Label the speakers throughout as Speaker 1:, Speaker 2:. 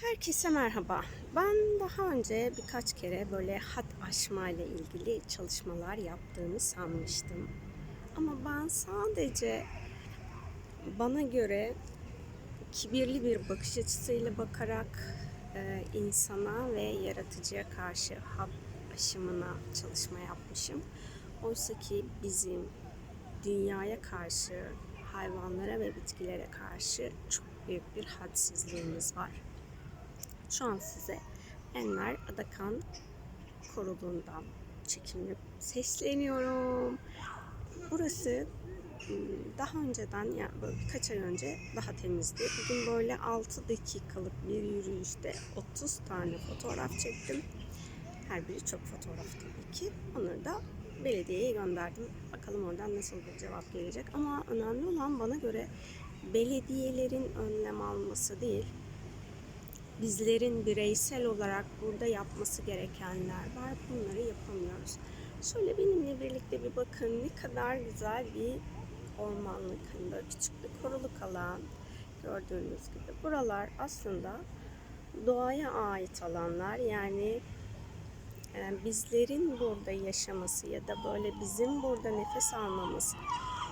Speaker 1: Herkese merhaba. Ben daha önce birkaç kere böyle hat aşma ile ilgili çalışmalar yaptığımı sanmıştım. Ama ben sadece bana göre kibirli bir bakış açısıyla bakarak e, insana ve yaratıcıya karşı hat aşımına çalışma yapmışım. Oysa ki bizim dünyaya karşı, hayvanlara ve bitkilere karşı çok büyük bir hadsizliğimiz var. Şu an size Enver Adakan koruluğundan çekimle sesleniyorum. Burası ım, daha önceden yani birkaç ay önce daha temizdi. Bugün böyle 6 dakikalık bir yürüyüşte 30 tane fotoğraf çektim. Her biri çok fotoğraf tabii ki. Onları da belediyeye gönderdim. Bakalım oradan nasıl bir cevap gelecek. Ama önemli olan bana göre belediyelerin önlem alması değil, bizlerin bireysel olarak burada yapması gerekenler var. Bunları yapamıyoruz. Şöyle benimle birlikte bir bakın ne kadar güzel bir ormanlık, hani böyle küçük bir koruluk alan gördüğünüz gibi. Buralar aslında doğaya ait alanlar. Yani e, bizlerin burada yaşaması ya da böyle bizim burada nefes almamız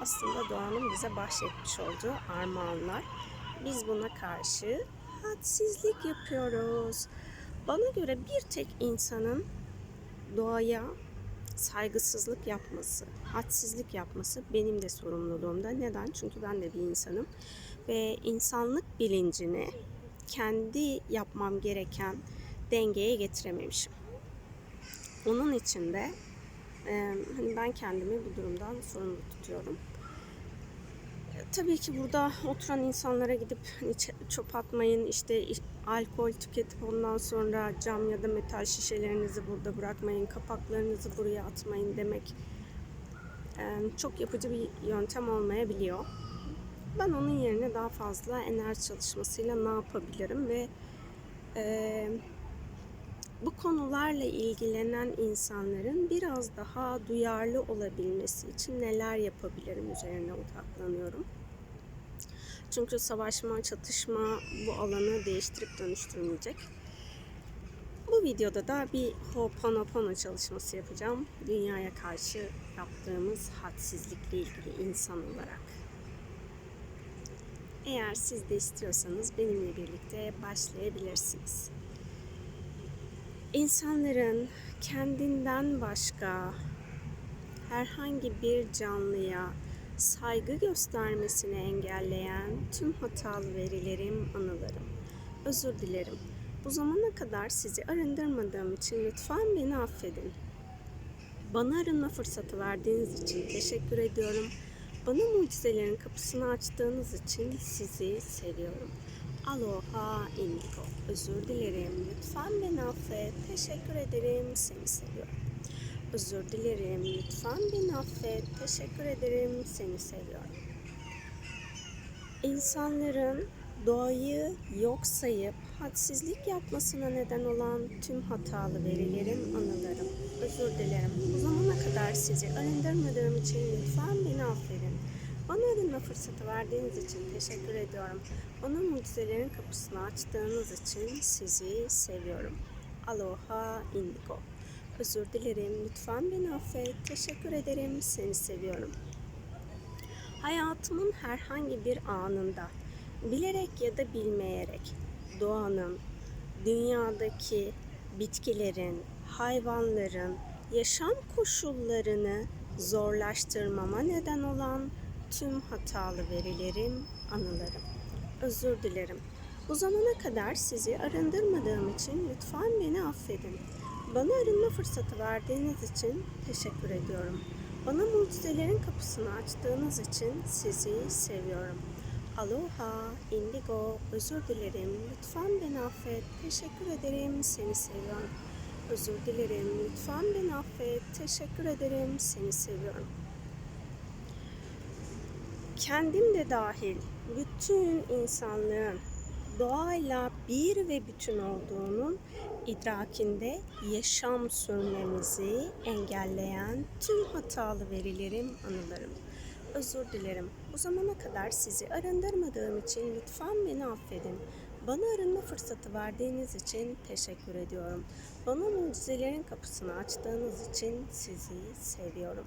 Speaker 1: aslında doğanın bize bahşetmiş olduğu armağanlar. Biz buna karşı hadsizlik yapıyoruz. Bana göre bir tek insanın doğaya saygısızlık yapması, hadsizlik yapması benim de sorumluluğumda. Neden? Çünkü ben de bir insanım ve insanlık bilincini kendi yapmam gereken dengeye getirememişim. Onun için de hani ben kendimi bu durumdan sorumlu tutuyorum. Tabii ki burada oturan insanlara gidip hani çöp atmayın, işte iş- alkol tüketip ondan sonra cam ya da metal şişelerinizi burada bırakmayın, kapaklarınızı buraya atmayın demek çok yapıcı bir yöntem olmayabiliyor. Ben onun yerine daha fazla enerji çalışmasıyla ne yapabilirim ve bu konularla ilgilenen insanların biraz daha duyarlı olabilmesi için neler yapabilirim üzerine odaklanıyorum. Çünkü savaşma, çatışma bu alanı değiştirip dönüştürmeyecek. Bu videoda da bir Ho'oponopono çalışması yapacağım. Dünyaya karşı yaptığımız hadsizlikle ilgili insan olarak. Eğer siz de istiyorsanız benimle birlikte başlayabilirsiniz. İnsanların kendinden başka herhangi bir canlıya saygı göstermesini engelleyen tüm hatalı verilerim, anılarım. Özür dilerim. Bu zamana kadar sizi arındırmadığım için lütfen beni affedin. Bana arınma fırsatı verdiğiniz için teşekkür ediyorum. Bana mucizelerin kapısını açtığınız için sizi seviyorum. Aloha Indigo. Özür dilerim. Lütfen beni affet. Teşekkür ederim. Seni seviyorum. Özür dilerim. Lütfen beni affet. Teşekkür ederim. Seni seviyorum. İnsanların doğayı yok sayıp hadsizlik yapmasına neden olan tüm hatalı verilerim, anılarım. Özür dilerim. Bu zamana kadar sizi arındırmadığım için lütfen beni affedin. Bana arınma fırsatı verdiğiniz için teşekkür ediyorum. Bana mucizelerin kapısını açtığınız için sizi seviyorum. Aloha Indigo. Özür dilerim. Lütfen beni affet. Teşekkür ederim. Seni seviyorum. Hayatımın herhangi bir anında bilerek ya da bilmeyerek doğanın, dünyadaki bitkilerin, hayvanların yaşam koşullarını zorlaştırmama neden olan tüm hatalı verilerim, anılarım. Özür dilerim. Bu zamana kadar sizi arındırmadığım için lütfen beni affedin. Bana arınma fırsatı verdiğiniz için teşekkür ediyorum. Bana mucizelerin kapısını açtığınız için sizi seviyorum. Aloha, Indigo, özür dilerim. Lütfen beni affet. Teşekkür ederim. Seni seviyorum. Özür dilerim. Lütfen beni affet. Teşekkür ederim. Seni seviyorum. Kendim de dahil bütün insanlığın doğayla bir ve bütün olduğunun idrakinde yaşam sürmemizi engelleyen tüm hatalı verilerim, anılarım. Özür dilerim. Bu zamana kadar sizi arındırmadığım için lütfen beni affedin. Bana arınma fırsatı verdiğiniz için teşekkür ediyorum. Bana mucizelerin kapısını açtığınız için sizi seviyorum.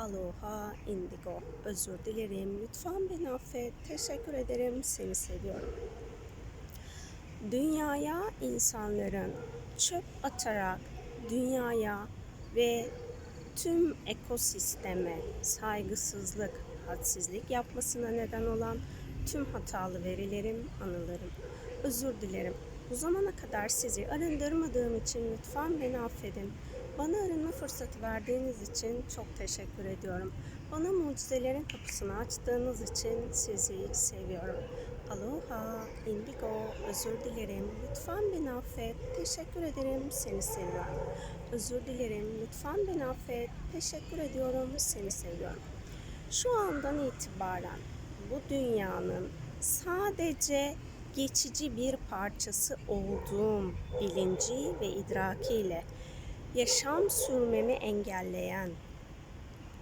Speaker 1: Aloha indigo. Özür dilerim. Lütfen beni affet. Teşekkür ederim. Seni seviyorum. Dünyaya insanların çöp atarak dünyaya ve tüm ekosisteme saygısızlık, hadsizlik yapmasına neden olan tüm hatalı verilerim, anılarım. Özür dilerim. Bu zamana kadar sizi arındırmadığım için lütfen beni affedin. Bana arınma fırsatı verdiğiniz için çok teşekkür ediyorum. Bana mucizelerin kapısını açtığınız için sizi seviyorum. Aloha, indigo, özür dilerim. Lütfen beni affet. Teşekkür ederim. Seni seviyorum. Özür dilerim. Lütfen beni affet. Teşekkür ediyorum. Seni seviyorum. Şu andan itibaren bu dünyanın sadece geçici bir parçası olduğum bilinci ve idrakiyle yaşam sürmemi engelleyen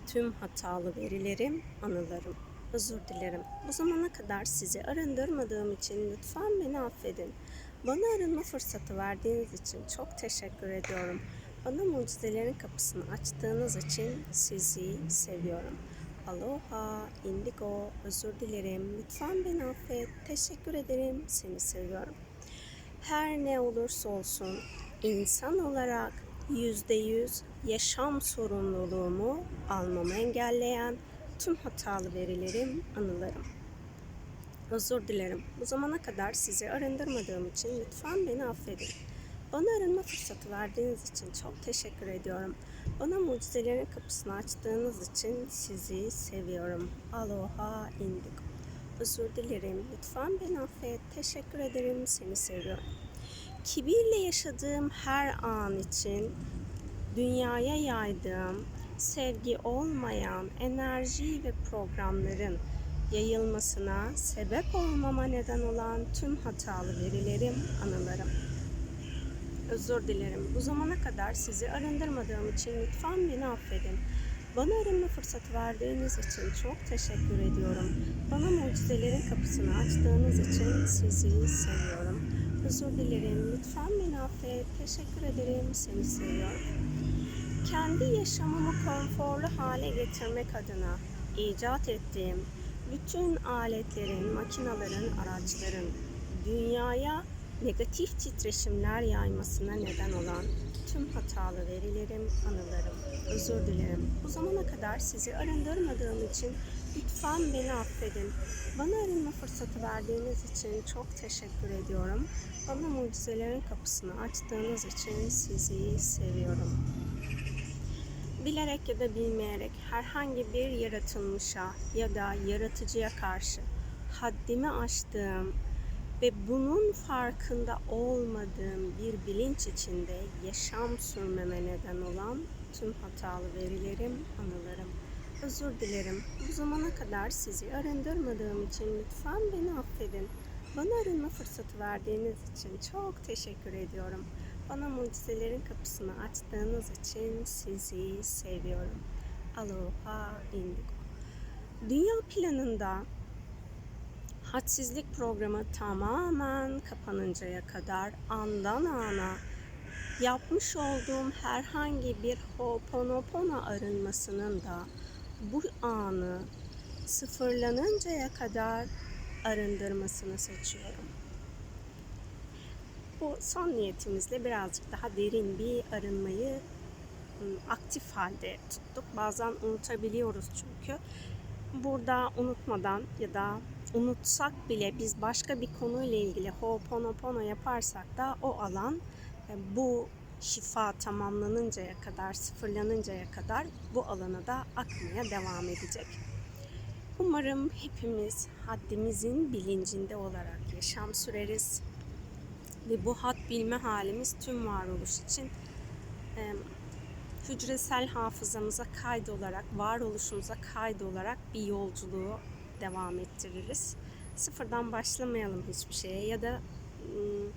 Speaker 1: tüm hatalı verilerim, anılarım. Özür dilerim. Bu zamana kadar sizi arındırmadığım için lütfen beni affedin. Bana arınma fırsatı verdiğiniz için çok teşekkür ediyorum. Bana mucizelerin kapısını açtığınız için sizi seviyorum. Aloha, indigo, özür dilerim. Lütfen beni affet. Teşekkür ederim. Seni seviyorum. Her ne olursa olsun insan olarak yüzde yüz yaşam sorumluluğumu almamı engelleyen tüm hatalı verilerim, anılarım. Özür dilerim. Bu zamana kadar sizi arındırmadığım için lütfen beni affedin. Bana arınma fırsatı verdiğiniz için çok teşekkür ediyorum. Bana mucizelerin kapısını açtığınız için sizi seviyorum. Aloha indigo. Özür dilerim. Lütfen beni affet. Teşekkür ederim. Seni seviyorum. Kibirle yaşadığım her an için dünyaya yaydığım sevgi olmayan enerji ve programların yayılmasına sebep olmama neden olan tüm hatalı verilerim, anılarım. Özür dilerim. Bu zamana kadar sizi arındırmadığım için lütfen beni affedin. Bana arınma fırsatı verdiğiniz için çok teşekkür ediyorum. Bana mucizelerin kapısını açtığınız için sizi seviyorum. Özür dilerim. Lütfen beni affet. Teşekkür ederim. Seni seviyorum. Kendi yaşamımı konforlu hale getirmek adına icat ettiğim bütün aletlerin, makinaların, araçların dünyaya negatif titreşimler yaymasına neden olan tüm hatalı verilerim, anılarım. Özür dilerim. Bu zamana kadar sizi arındırmadığım için lütfen beni affedin. Bana arınma fırsatı verdiğiniz için çok teşekkür ediyorum. Bana mucizelerin kapısını açtığınız için sizi seviyorum. Bilerek ya da bilmeyerek herhangi bir yaratılmışa ya da yaratıcıya karşı haddimi aştığım ve bunun farkında olmadığım bir bilinç içinde yaşam sürmeme neden olan tüm hatalı verilerim, anılarım. Özür dilerim. Bu zamana kadar sizi arındırmadığım için lütfen beni affedin. Bana arınma fırsatı verdiğiniz için çok teşekkür ediyorum. Bana mucizelerin kapısını açtığınız için sizi seviyorum. Aloha indigo. Dünya planında hadsizlik programı tamamen kapanıncaya kadar andan ana yapmış olduğum herhangi bir Ho'oponopono arınmasının da bu anı sıfırlanıncaya kadar arındırmasını seçiyorum. Bu son niyetimizle birazcık daha derin bir arınmayı ıı, aktif halde tuttuk. Bazen unutabiliyoruz çünkü. Burada unutmadan ya da unutsak bile biz başka bir konuyla ilgili Ho'oponopono yaparsak da o alan e, bu şifa tamamlanıncaya kadar, sıfırlanıncaya kadar bu alana da akmaya devam edecek. Umarım hepimiz haddimizin bilincinde olarak yaşam süreriz ve bu had bilme halimiz tüm varoluş için e, hücresel hafızamıza kaydolarak, varoluşumuza kaydolarak bir yolculuğu devam ettiririz. Sıfırdan başlamayalım hiçbir şeye ya da ım,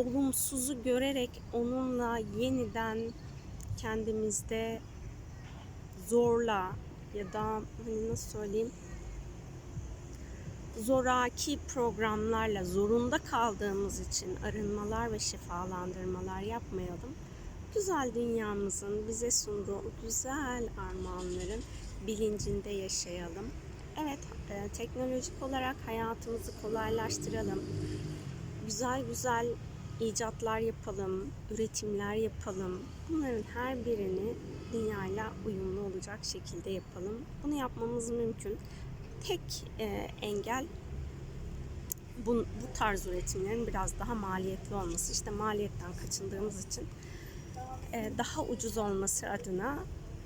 Speaker 1: olumsuzu görerek onunla yeniden kendimizde zorla ya da hani nasıl söyleyeyim zoraki programlarla zorunda kaldığımız için arınmalar ve şifalandırmalar yapmayalım. Güzel dünyamızın bize sunduğu güzel armağanların bilincinde yaşayalım. Evet, e, teknolojik olarak hayatımızı kolaylaştıralım. Güzel güzel icatlar yapalım, üretimler yapalım. Bunların her birini dünyayla uyumlu olacak şekilde yapalım. Bunu yapmamız mümkün. Tek e, engel bu, bu tarz üretimlerin biraz daha maliyetli olması. İşte maliyetten kaçındığımız için e, daha ucuz olması adına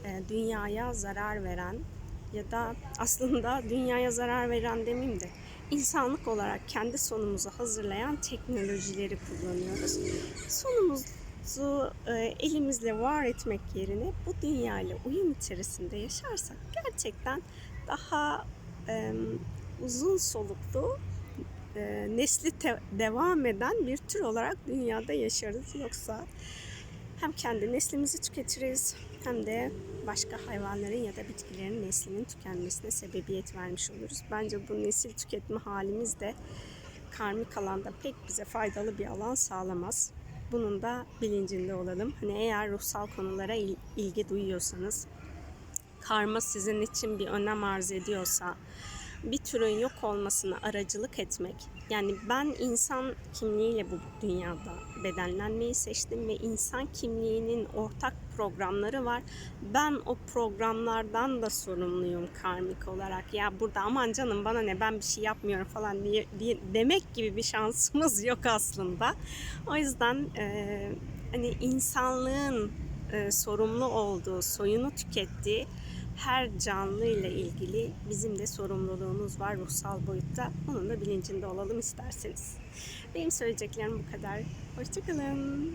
Speaker 1: e, dünyaya zarar veren ya da aslında dünyaya zarar veren demeyeyim de insanlık olarak kendi sonumuzu hazırlayan teknolojileri kullanıyoruz. Sonumuzu e, elimizle var etmek yerine bu dünyayla uyum içerisinde yaşarsak gerçekten daha e, uzun soluklu e, nesli te- devam eden bir tür olarak dünyada yaşarız. Yoksa hem kendi neslimizi tüketiriz hem de başka hayvanların ya da bitkilerin neslinin tükenmesine sebebiyet vermiş oluruz. Bence bu nesil tüketme halimiz de karmik alanda pek bize faydalı bir alan sağlamaz. Bunun da bilincinde olalım. Hani eğer ruhsal konulara il- ilgi duyuyorsanız, karma sizin için bir önem arz ediyorsa, bir türün yok olmasına aracılık etmek. Yani ben insan kimliğiyle bu dünyada bedenlenmeyi seçtim ve insan kimliğinin ortak programları var. Ben o programlardan da sorumluyum karmik olarak. Ya burada aman canım bana ne ben bir şey yapmıyorum falan diye, diye demek gibi bir şansımız yok aslında. O yüzden e, hani insanlığın e, sorumlu olduğu, soyunu tükettiği her canlı ile ilgili bizim de sorumluluğumuz var ruhsal boyutta. Bunun da bilincinde olalım isterseniz. Benim söyleyeceklerim bu kadar. Hoşçakalın.